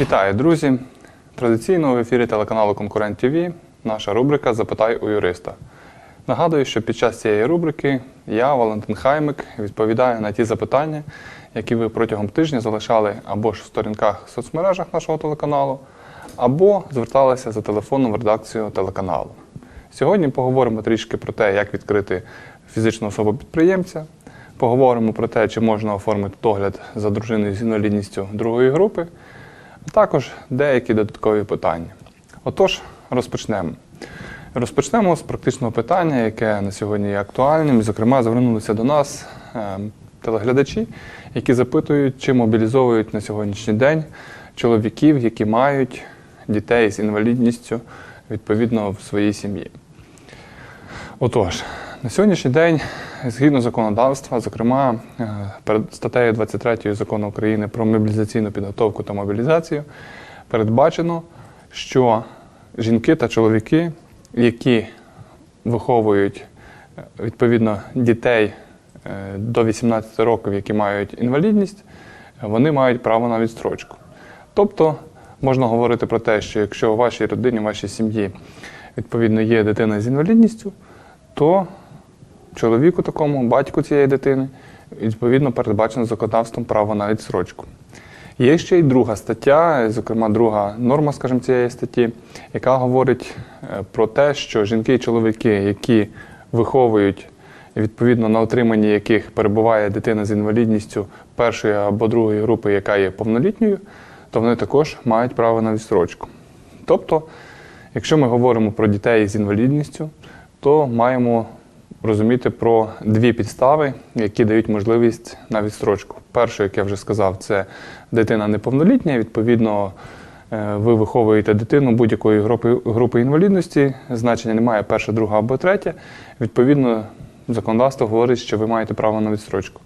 Вітаю, друзі! Традиційно в ефірі телеканалу Конкурент ТВ наша рубрика Запитай у юриста. Нагадую, що під час цієї рубрики я, Валентин Хаймик, відповідаю на ті запитання, які ви протягом тижня залишали або ж в сторінках в соцмережах нашого телеканалу, або зверталися за телефоном в редакцію телеканалу. Сьогодні поговоримо трішки про те, як відкрити фізичну особу підприємця. Поговоримо про те, чи можна оформити догляд за дружиною з інвалідністю другої групи, також деякі додаткові питання. Отож, розпочнемо. Розпочнемо з практичного питання, яке на сьогодні є актуальним. Зокрема, звернулися до нас е, телеглядачі, які запитують, чи мобілізовують на сьогоднішній день чоловіків, які мають дітей з інвалідністю відповідно в своїй сім'ї. Отож, на сьогоднішній день, згідно законодавства, зокрема е, перед статтею 23 закону України про мобілізаційну підготовку та мобілізацію, передбачено, що жінки та чоловіки, які виховують е, відповідно дітей е, до 18 років, які мають інвалідність, вони мають право на відстрочку. Тобто можна говорити про те, що якщо у вашій родині, у вашій сім'ї відповідно є дитина з інвалідністю, то чоловіку такому, батьку цієї дитини, відповідно передбачено законодавством право на відсрочку. Є ще й друга стаття, зокрема, друга норма, скажімо, цієї статті, яка говорить е, про те, що жінки і чоловіки, які виховують, відповідно на отриманні яких перебуває дитина з інвалідністю першої або другої групи, яка є повнолітньою, то вони також мають право на відстрочку. Тобто, якщо ми говоримо про дітей з інвалідністю, то маємо розуміти про дві підстави, які дають можливість на відстрочку. Перше, як я вже сказав, це дитина неповнолітня. Відповідно, е, ви виховуєте дитину будь-якої групи, групи інвалідності, значення немає перша, друга або третя. Відповідно, законодавство говорить, що ви маєте право на відстрочку.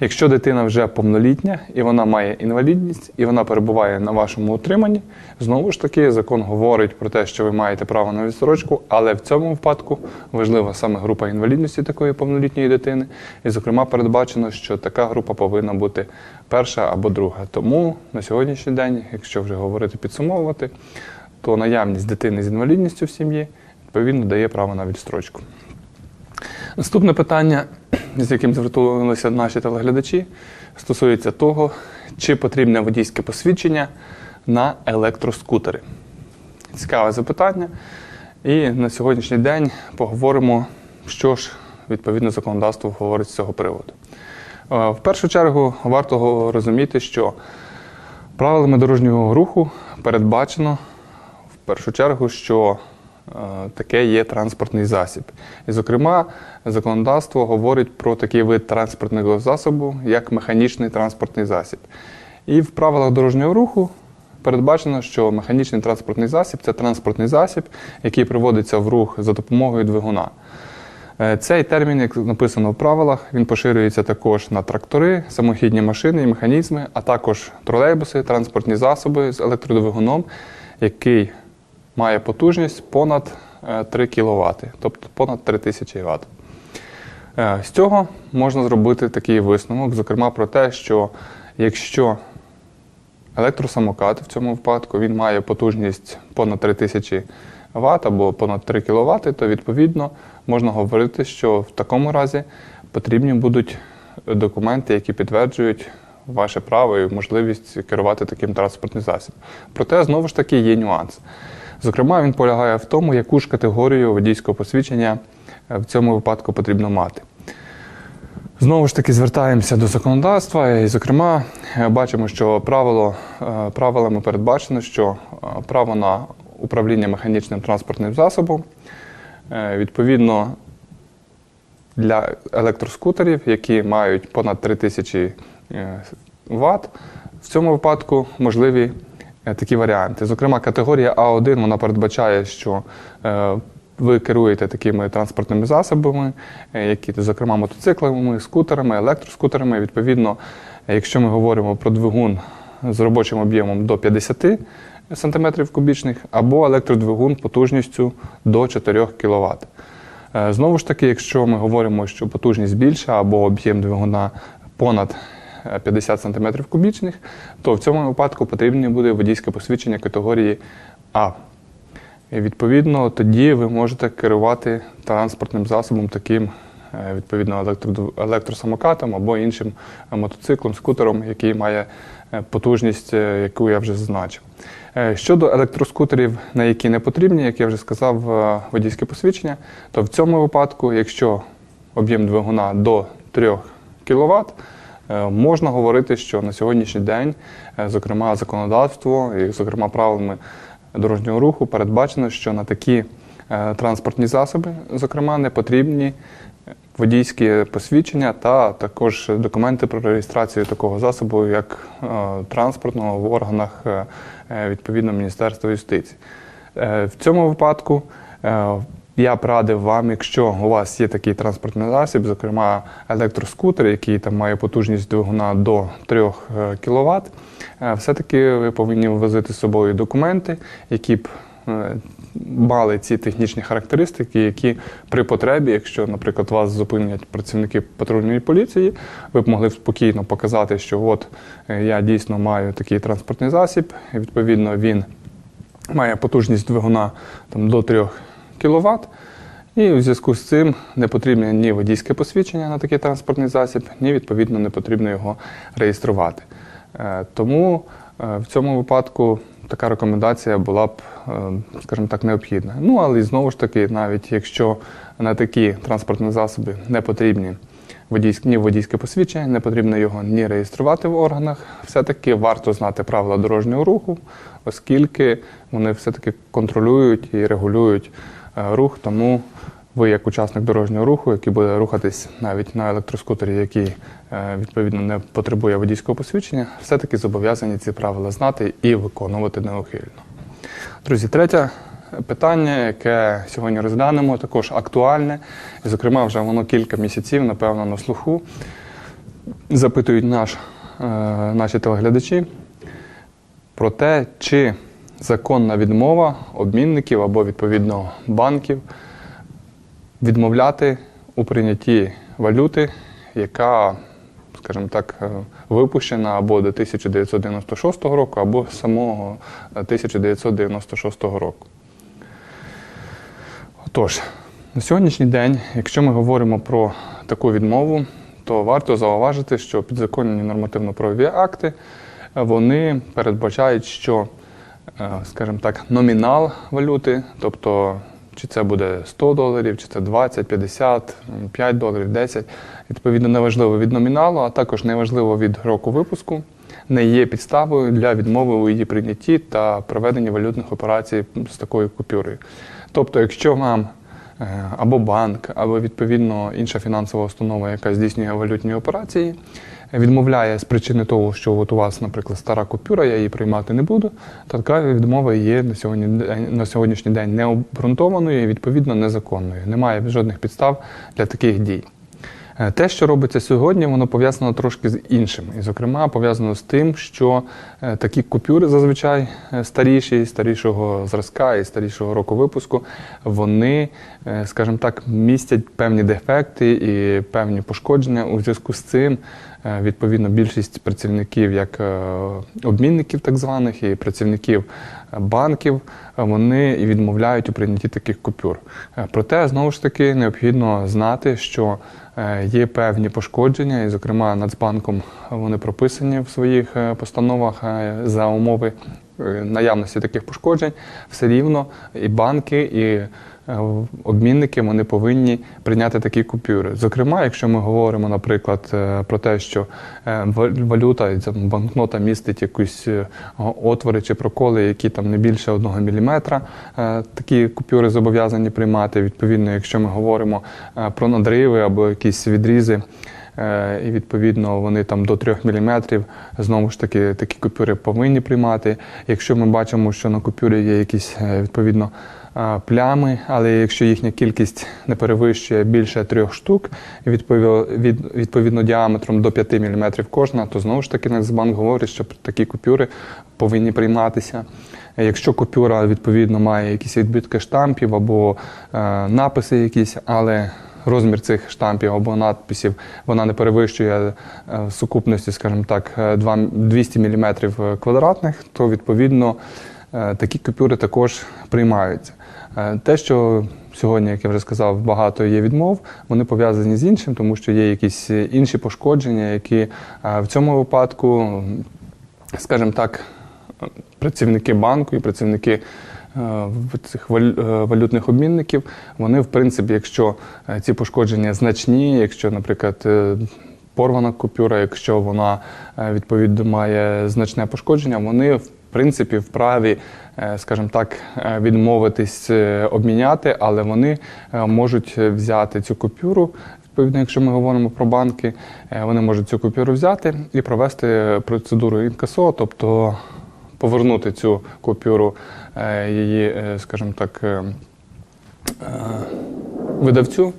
Якщо дитина вже повнолітня і вона має інвалідність, і вона перебуває на вашому утриманні, знову ж таки закон говорить про те, що ви маєте право на відстрочку, але в цьому випадку важлива саме група інвалідності такої повнолітньої дитини. І, зокрема, передбачено, що така група повинна бути перша або друга. Тому на сьогоднішній день, якщо вже говорити підсумовувати, то наявність дитини з інвалідністю в сім'ї відповідно дає право на відстрочку. Наступне питання, з яким звернулися наші телеглядачі, стосується того, чи потрібне водійське посвідчення на електроскутери. Цікаве запитання. І на сьогоднішній день поговоримо, що ж відповідно законодавство говорить з цього приводу. Е, В першу чергу варто розуміти, що правилами дорожнього руху передбачено в першу чергу, що таке є транспортний засіб. І, зокрема, законодавство говорить про такий вид транспортного засобу, як механічний транспортний засіб. І в правилах дорожнього руху передбачено, що механічний транспортний засіб це транспортний засіб, який приводиться в рух за допомогою двигуна. Е, Цей термін, як написано в правилах, він поширюється також на трактори, самохідні машини і механізми, а також тролейбуси, транспортні засоби з електродвигуном, який має потужність понад е, 3 кВт, тобто понад 3000 Вт. Е, З цього можна зробити такий висновок, зокрема про те, що якщо електросамокат в цьому випадку він має потужність понад 3000 Вт або понад 3 кВт, то відповідно можна говорити, що в такому разі потрібні будуть документи, які підтверджують ваше право і можливість керувати таким транспортним засобом. Проте знову ж таки є нюанс. Зокрема, він полягає в тому, яку ж категорію водійського посвідчення е, в цьому випадку потрібно мати. Знову ж таки звертаємося до законодавства, і, зокрема, е, бачимо, що правило, е, правилами передбачено, що право на управління механічним транспортним засобом відповідно для електроскутерів, які мають понад 3000 е, Вт, в цьому випадку можливі такі варіанти. Зокрема, категорія А1 вона передбачає, що е, ви керуєте такими транспортними засобами, е, які, зокрема, мотоциклами, скутерами, електроскутерами. Відповідно, е, якщо ми говоримо про двигун з робочим об'ємом до 50 см кубічних, або електродвигун потужністю до 4 кВт. Е, Знову ж таки, якщо ми говоримо, що потужність більша або об'єм двигуна понад е, 50 см кубічних, то в цьому випадку потрібне буде водійське посвідчення категорії А. І відповідно тоді ви можете керувати транспортним засобом таким. е, Відповідно, електросамокатом або іншим е, мотоциклом, скутером, який має е, потужність, яку я вже зазначив. Щодо електроскутерів, на які не потрібні, як я вже сказав, водійське посвідчення, то в цьому випадку, якщо об'єм двигуна до 3 кВт, можна говорити, що на сьогоднішній день, е, зокрема, законодавство і, зокрема, правилами дорожнього руху передбачено, що на такі е, транспортні засоби, зокрема, не потрібні водійські посвідчення та також документи про реєстрацію такого засобу, як е, транспортного в органах е, е, відповідно Міністерства юстиції. Е, В цьому випадку е, я б радив вам, якщо у вас є такий транспортний засіб, зокрема електроскутер, який там має потужність двигуна до 3 кВт, все-таки ви повинні возити з собою документи, які б е, мали ці технічні характеристики, які при потребі, якщо, наприклад, вас зупинять працівники патрульної поліції, ви б могли спокійно показати, що от е, я дійсно маю такий транспортний засіб, і відповідно він має потужність двигуна там, до 3 кВт. І в зв'язку з цим не потрібне ні водійське посвідчення на такий транспортний засіб, ні відповідно не потрібно його реєструвати. Е, Тому е, в цьому випадку така рекомендація була б, е, скажімо так, необхідна. Ну але знову ж таки, навіть якщо на такі транспортні засоби не потрібні водійське, ні водійське посвідчення, не потрібно його ні реєструвати в органах, все-таки варто знати правила дорожнього руху, оскільки вони все-таки контролюють і регулюють рух. Тому ви, як учасник дорожнього руху, який буде рухатись навіть на електроскутері, який е, відповідно не потребує водійського посвідчення, все-таки зобов'язані ці правила знати і виконувати неухильно. Друзі, третє питання, яке сьогодні розглянемо, також актуальне, і, зокрема, вже воно кілька місяців, напевно, на слуху. Запитують наш, е, наші телеглядачі про те, чи законна відмова обмінників або відповідно банків відмовляти у прийнятті валюти, яка, скажімо так, е, випущена або до 1996 року, або самого е, 1996 року. Отож, на сьогоднішній день, якщо ми говоримо про таку відмову, то варто зауважити, що підзаконні нормативно-правові акти е, вони передбачають, що, е, скажімо так, номінал валюти, тобто чи це буде 100 доларів, чи це 20, 50, 5 доларів, 10, відповідно, неважливо від номіналу, а також неважливо від року випуску, не є підставою для відмови у її прийнятті та проведення валютних операцій з такою купюрою. Тобто, якщо вам е, або банк, або відповідно інша фінансова установа, яка здійснює валютні операції, відмовляє з причини того, що от у вас, наприклад, стара купюра, я її приймати не буду, така відмова є на сьогодні на сьогоднішній день необґрунтованою і відповідно незаконною. Немає жодних підстав для таких дій. Е, Те, що робиться сьогодні, воно пов'язано трошки з іншим. І, зокрема, пов'язано з тим, що е, такі купюри зазвичай е, старіші, старішого зразка і старішого року випуску, вони, скажімо так, містять певні дефекти і певні пошкодження. У зв'язку з цим, відповідно, більшість працівників, як е, обмінників так званих, і працівників е, банків, е, вони відмовляють у прийнятті таких купюр. Е, Проте, знову ж таки, необхідно знати, що е, є певні пошкодження, і, зокрема, Нацбанком вони прописані в своїх е, постановах е, за умови е, наявності таких пошкоджень, все рівно і банки, і е, обмінники вони повинні прийняти такі купюри. Зокрема, якщо ми говоримо, наприклад, е, про те, що е, валюта, банкнота містить якісь е, отвори чи проколи, які там не більше 1 мм, такі купюри зобов'язані приймати. Відповідно, якщо ми говоримо е, про надриви або якісь відрізи. Е, І відповідно вони там до 3 мм, знову ж таки такі купюри повинні приймати. Якщо ми бачимо, що на купюрі є якісь е, відповідно е, плями, але якщо їхня кількість не перевищує більше трьох штук, відповідно, відповідно діаметром до 5 мм кожна, то знову ж таки Нацбанк говорить, що такі купюри повинні прийматися. Якщо купюра відповідно має якісь відбитки штампів або е, написи якісь, але розмір цих штампів або надписів вона не перевищує е, в сукупності, скажімо так, е, два- 200 мм квадратних, то відповідно е, такі купюри також приймаються. Е, Те, що сьогодні, як я вже сказав, багато є відмов, вони пов'язані з іншим, тому що є якісь е, інші пошкодження, які е, в цьому випадку, скажімо так, працівники банку і працівники цих валютних обмінників, вони, в принципі, якщо ці пошкодження значні, якщо, наприклад, порвана купюра, якщо вона відповідно має значне пошкодження, вони в принципі вправі, скажімо так, е, відмовитись е, обміняти, але вони е, можуть взяти цю купюру. Відповідно, якщо ми говоримо про банки, е, вони можуть цю купюру взяти і провести процедуру інкасо, тобто повернути цю купюру е, її, е, скажімо так, е, е, видавцю.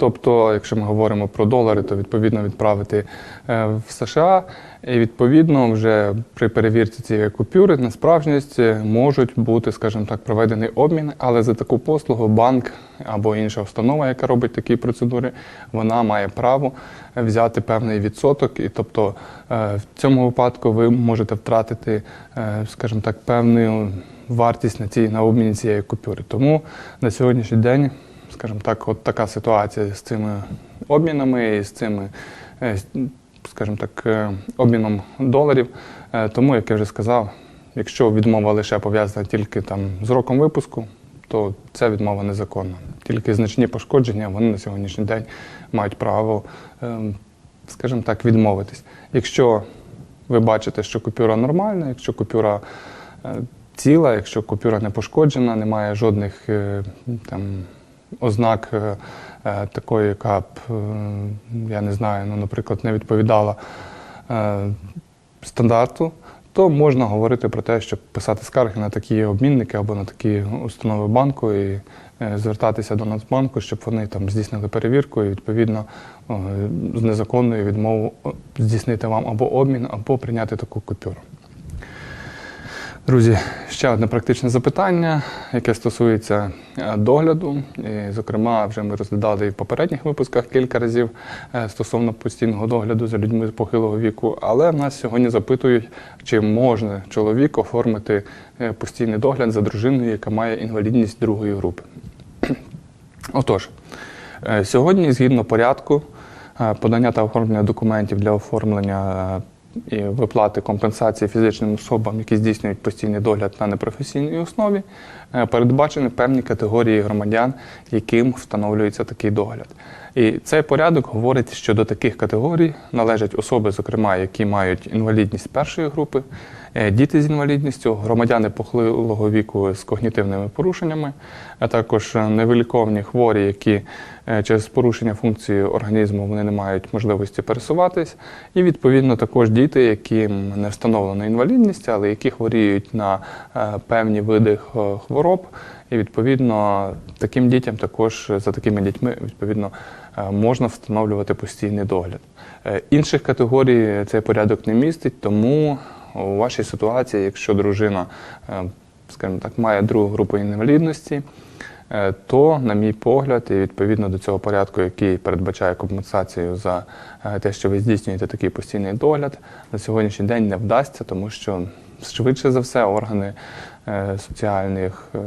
Тобто, якщо ми говоримо про долари, то відповідно відправити е, в США, і відповідно вже при перевірці цієї купюри на справжність е, можуть бути, скажімо так, проведений обмін, але за таку послугу банк або інша установа, яка робить такі процедури, вона має право взяти певний відсоток, і тобто е, в цьому випадку ви можете втратити, скажімо так, певну вартість на цій на обміні цієї купюри. Тому на сьогоднішній день скажімо так, от така ситуація з цими обмінами і з цими, е, скажімо так, е, обміном доларів. Е, Тому, як я вже сказав, якщо відмова лише пов'язана тільки там з роком випуску, то ця відмова незаконна. Тільки значні пошкодження вони на сьогоднішній день мають право, скажімо так, відмовитись. Якщо ви бачите, що купюра нормальна, якщо купюра ціла, якщо купюра не пошкоджена, немає жодних там ознак е, е, такої, яка б, е, я не знаю, ну, наприклад, не відповідала стандарту, то можна говорити про те, щоб писати скарги на такі обмінники або на такі установи банку і звертатися до Нацбанку, щоб вони там здійснили перевірку і відповідно з незаконною відмовою здійснити вам або обмін, або прийняти таку купюру. Друзі, ще одне практичне запитання, яке стосується е, догляду. І, зокрема, вже ми розглядали і в попередніх випусках кілька разів е, стосовно постійного догляду за людьми похилого віку. Але нас сьогодні запитують, чи можна чоловік оформити е, постійний догляд за дружиною, яка має інвалідність другої групи. Отож, сьогодні, згідно порядку, подання та оформлення документів для оформлення і виплати компенсації фізичним особам, які здійснюють постійний догляд на непрофесійній основі, е, передбачені певні категорії громадян, яким встановлюється такий догляд. І цей порядок говорить, що до таких категорій належать особи, зокрема, які мають інвалідність першої групи, е, діти з інвалідністю, громадяни похилого віку з когнітивними порушеннями, а також е, невиліковні хворі, які через порушення функції організму вони не мають можливості пересуватись, і відповідно також діти, яким не встановлена інвалідність, але які хворіють на е, певні види хвороб. І відповідно таким дітям також за такими дітьми відповідно е, можна встановлювати постійний догляд. Е, Інших категорій цей порядок не містить, тому у вашій ситуації, якщо дружина, е, скажімо так, має другу групу інвалідності, е, то, на мій погляд, і відповідно до цього порядку, який передбачає компенсацію за е, те, що ви здійснюєте такий постійний догляд, на сьогоднішній день не вдасться, тому що швидше за все органи е, соціальних е,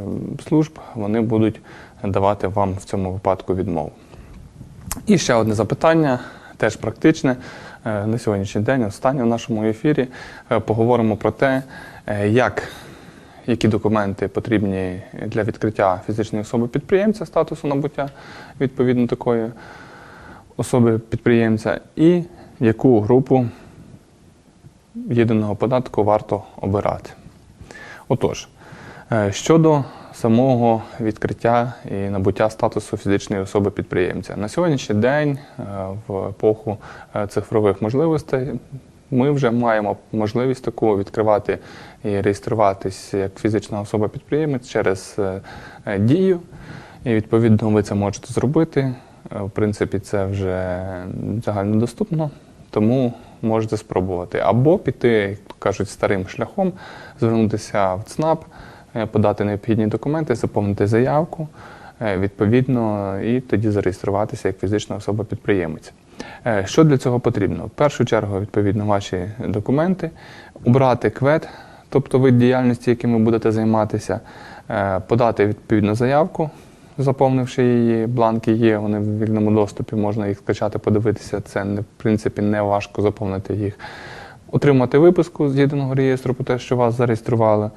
служб вони будуть давати вам в цьому випадку відмову. І ще одне запитання, теж практичне. Е, На сьогоднішній день, останнє в нашому ефірі, е, поговоримо про те, е, як, які документи потрібні для відкриття фізичної особи підприємця статусу набуття відповідно такої особи підприємця, і яку групу єдиного податку варто обирати. Отож, е, щодо самого відкриття і набуття статусу фізичної особи підприємця. На сьогоднішній день, е, в епоху е, цифрових можливостей, ми вже маємо можливість таку відкривати і реєструватись як фізична особа підприємець через е, е, дію. І відповідно ви це можете зробити. Е, В принципі, це вже загальнодоступно, тому можете спробувати. Або піти, як кажуть, старим шляхом, звернутися в ЦНАП, подати необхідні документи, заповнити заявку. відповідно, і тоді зареєструватися як фізична особа-підприємець. Е, Що для цього потрібно? В першу чергу, відповідно, ваші документи, обрати квет, тобто вид діяльності, яким ви будете займатися, е, подати відповідну заявку, заповнивши її. Бланки є, вони в вільному доступі, можна їх скачати, подивитися. Це в принципі не важко заповнити їх. Отримати виписку з єдиного реєстру про те, що вас зареєстрували.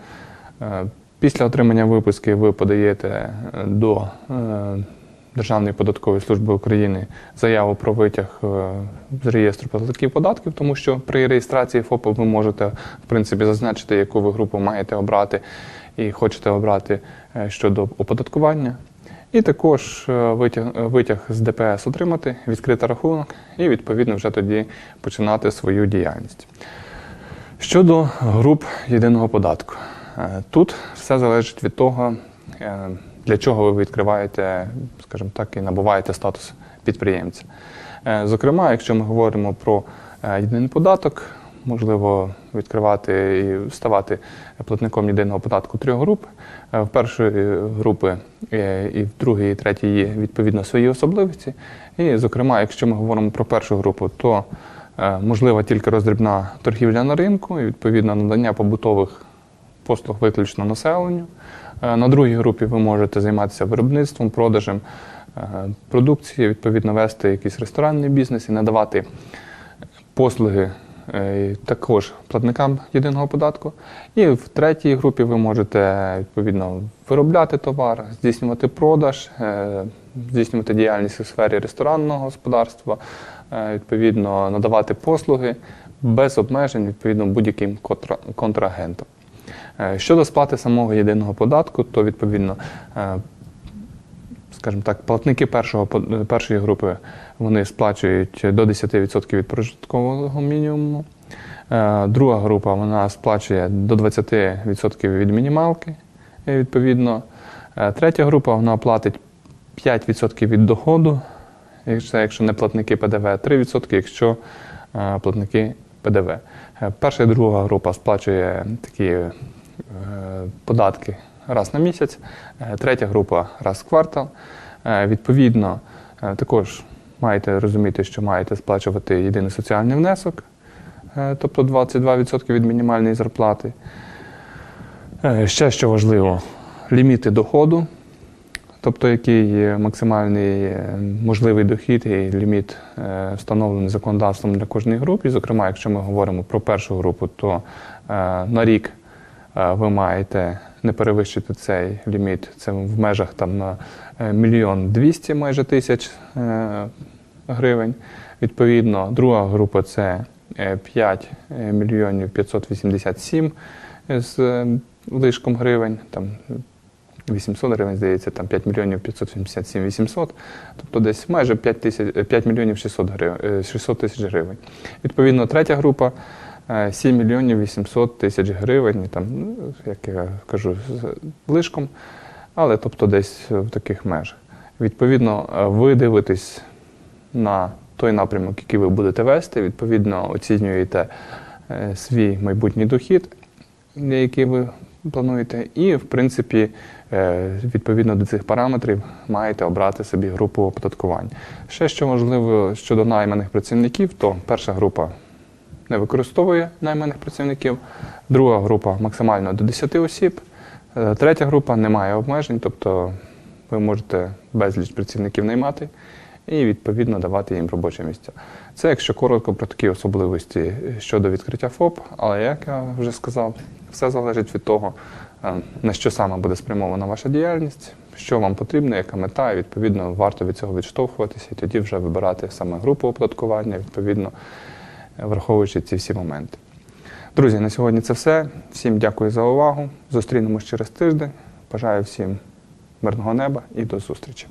Е, Після отримання виписки ви подаєте до Державної податкової служби України заяву про витяг е, з реєстру платників податків, тому що при реєстрації ФОПу ви можете в принципі зазначити, яку ви групу маєте обрати і хочете обрати е, щодо оподаткування. І також е, витяг, витяг з ДПС отримати, відкрити рахунок і відповідно вже тоді починати свою діяльність. Щодо груп єдиного податку, тут все залежить від того, для чого ви відкриваєте, скажімо так, і набуваєте статус підприємця. Е, Зокрема, якщо ми говоримо про е, єдиний податок, можливо відкривати і ставати платником єдиного податку трьох груп. Е, В першої групи і в другої, і третій є відповідно свої особливості. І, зокрема, якщо ми говоримо про першу групу, то можлива тільки роздрібна торгівля на ринку і відповідно надання побутових послуг виключно населенню. Е, На другій групі ви можете займатися виробництвом, продажем е, продукції, відповідно вести якийсь ресторанний бізнес і надавати послуги е, також платникам єдиного податку. І в третій групі ви можете відповідно виробляти товар, здійснювати продаж, здійснювати діяльність у сфері ресторанного господарства, відповідно надавати послуги без обмежень відповідно будь-яким контра- контрагентам. Е, Щодо сплати самого єдиного податку, то відповідно, е, скажімо так, платники першого, першої групи вони сплачують до 10% від прожиткового мінімуму. Е, Друга група вона сплачує до 20% від мінімалки, відповідно. Третя група вона платить 5% від доходу, якщо, якщо не платники ПДВ, 3%, якщо платники ПДВ. Перша і друга група сплачує такі податки раз на місяць, е, третя група раз в квартал. Е, Відповідно, е, також маєте розуміти, що маєте сплачувати єдиний соціальний внесок, е, тобто 22% від мінімальної зарплати. Е, Ще що важливо, ліміти доходу, тобто який максимальний е, можливий дохід і ліміт е, встановлений законодавством для кожної групи. Зокрема, якщо ми говоримо про першу групу, то е, на рік е, ви маєте не перевищити цей ліміт. Це в межах там на е, мільйон двісті майже тисяч е, гривень. Відповідно, друга група це е, 5 мільйонів 587 з е, лишком гривень. Там 800 гривень, здається, там 5 мільйонів 577 800, тобто десь майже 5, тисяч, 5 мільйонів 600, гривень, е, 600 тисяч гривень. Відповідно, третя група е, 7 мільйонів 800 тисяч гривень, там, ну, як я кажу, з лишком, але тобто десь в таких межах. Відповідно, е, ви дивитесь на той напрямок, який ви будете вести, відповідно, оцінюєте е, свій майбутній дохід, який ви плануєте, і, в принципі, е, відповідно до цих параметрів маєте обрати собі групу оподаткування. Ще що важливо щодо найманих працівників, то перша група не використовує найманих працівників, друга група максимально до 10 осіб, е, третя група не має обмежень, тобто ви можете безліч працівників наймати і відповідно давати їм робочі місця. Це якщо коротко про такі особливості щодо відкриття ФОП, але як я вже сказав, все залежить від того, е, на що саме буде спрямована ваша діяльність, що вам потрібно, яка мета, і відповідно варто від цього відштовхуватися і тоді вже вибирати саме групу оподаткування, відповідно враховуючи ці всі моменти. Друзі, на сьогодні це все. Всім дякую за увагу. Зустрінемось через тиждень. Бажаю всім мирного неба і до зустрічі.